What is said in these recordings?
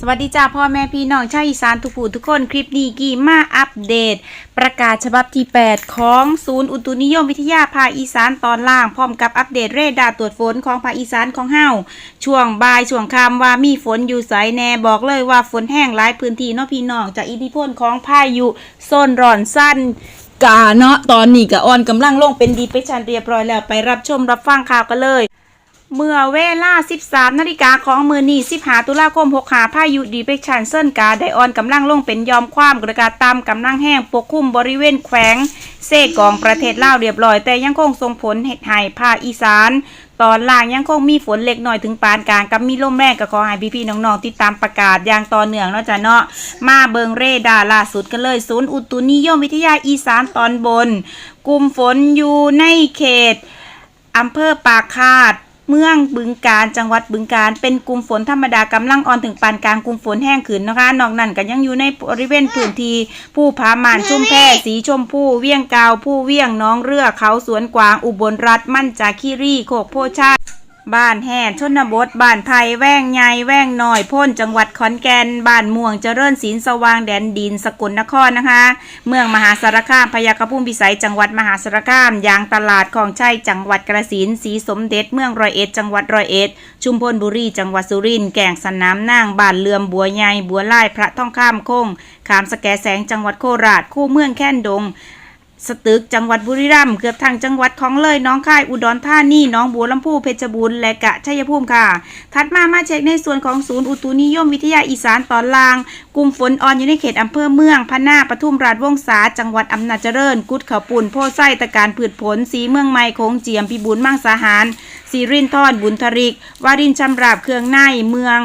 สวัสดีจ้าพ่อแม่พี่น้องชาวอีสานทุกผู้ทุกคนคลิปนี้กี่มาอัปเดต ประกาศฉบับที่ 8 ของศูนย์อุตุนิยมวิทยาภาคอีสานตอนล่าง พร้อมกับอัปเดตเรดาร์ตรวจฝนของภาคอีสานของเฮาช่วงบ่ายช่วงค่ำว่ามีฝนอยู่ไสแน่บอกเลยว่าฝนแห้งหลายพื้นที่เนาะพี่น้องจากอิทธิพลของพายุโซนร้อนสั้นกาเนาะตอนนี้กะออนกำลังลงเป็นดีไปชันเรียบร้อยแล้วไปรับชมรับฟังข่าวกันเลย เมื่อเวลา 13 นาฬิกาของมือนี15ตุลาคม6ขาพายุดีเปกชันเซินกาไดออนกำลังลงเป็นยอมความกระกาตามกำลังแห้งปกคลุมบริเวณแขวงเซกองประเทศลาวเรียบร้อย แต่ยังคงส่งผลเหตุให้ภาคอีสาน ตอนล่างยังคงมีฝนเล็กน้อยถึงปานกลางกับมีลมแรงก็ขอให้พี่ๆน้องๆติดตามประกาศอย่างต่อเนื่องเนาะจ้ะเนาะมาเบิงเรดาร์ล่าสุดกันเลยศูนย์อุตุนิยมวิทยาอีสานตอนบน กลุ่มฝนอยู่ในเขตอำเภอปากคาด เมืองบึงการจังหวัดบึงการเป็นกลุ่มฝนธรรมดากำลังอ่อนถึงปานกลางกลุ่มฝนแห้งขืนนะคะ นอกนั้นก็ยังอยู่ในบริเวณพื้นที่ผู้ผาหมานชุ่มแพสีชมพูเวียงกาวผู้เวียงน้องเรือเขาสวนกวางอุบลรัฐมั่นจาคีรีโคกโพชา บ้านแห่ชนบท บ้านไผ่แว่งใหญ่แว่งน้อยพ้นจังหวัดขอนแก่น บ้านม่วงเจริญศิลสว่างแดนดินสกลนครนะคะ เมืองมหาสารคามพยากพุ่มพิสัยจังหวัดมหาสารคาม ยางตลาดของชัยจังหวัดกระสินธุ์ศรีสมเด็จ เมืองร้อยเอ็ดจังหวัดร้อยเอ็ด ชุมพลบุรีจังหวัดสุรินทร์แก่งสนามนางบ้านเลื่อมบัวใหญ่บัวไล่พระท่องข้ามโค้งขามสแกแสงจังหวัดโคราชคู่เมืองแค่นดง สตึกจังหวัดบุรีรัมย์เกือบทางจังหวัดของเลยน้องค่ายอุดรธานีน้องบัวลำพูเพชรบูรณ์และกะชัยภูมิค่ะ ถัดมามาเช็คในส่วนของศูนย์อุตุนิยมวิทยาอีสานตอนล่าง กลุ่มฝนอ่อนอยู่ในเขตอำเภอเมืองพะนาปทุมราชวงศาจังหวัดอำนาจเจริญ กุดเขาปุ่นโพไส้ตะการผืดผลสีเมืองใหม่โคงเจียมพิบูลมังสาหารสีรินทอดบุญทริกวารินชำราบเครื่องในเมือง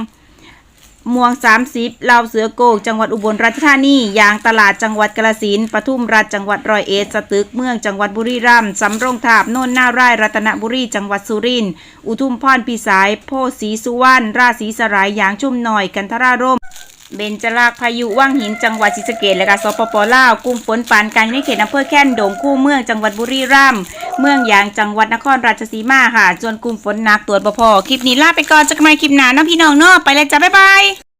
ม่วง 30ลาวเสือโกก จังหวัดอุบลราชธานียางตลาดจังหวัดกาฬสินธุ์ปทุมราชจังหวัดร้อยเอ็ดสตึกเมืองจังหวัดบุรีรัมย์สำโรงทาบโน่นนาไร่ารัตนบุรีจังหวัดสุรินทร์อุทุมพรพิสายโพสีสุวรรณราศีสลายยางชุ่มหน่อยกันทราร่ม เบญจลากพายุว่างหินจังหวัดศรีสะเกดและก็สปปลาวกลุ่มฝนปานกลางในเขตอำเภอแค่นดงคู่เมืองจังหวัดบุรีรัมย์เมืองยางจังหวัดนครราชสีมาค่ะจนกลุ่มฝนหนักตรวจบพอคลิปนี้ลาไปก่อนจะกับมาคลิปหน้าน้องพี่น้องเนาะไปเลยจ้าบ๊ายบาย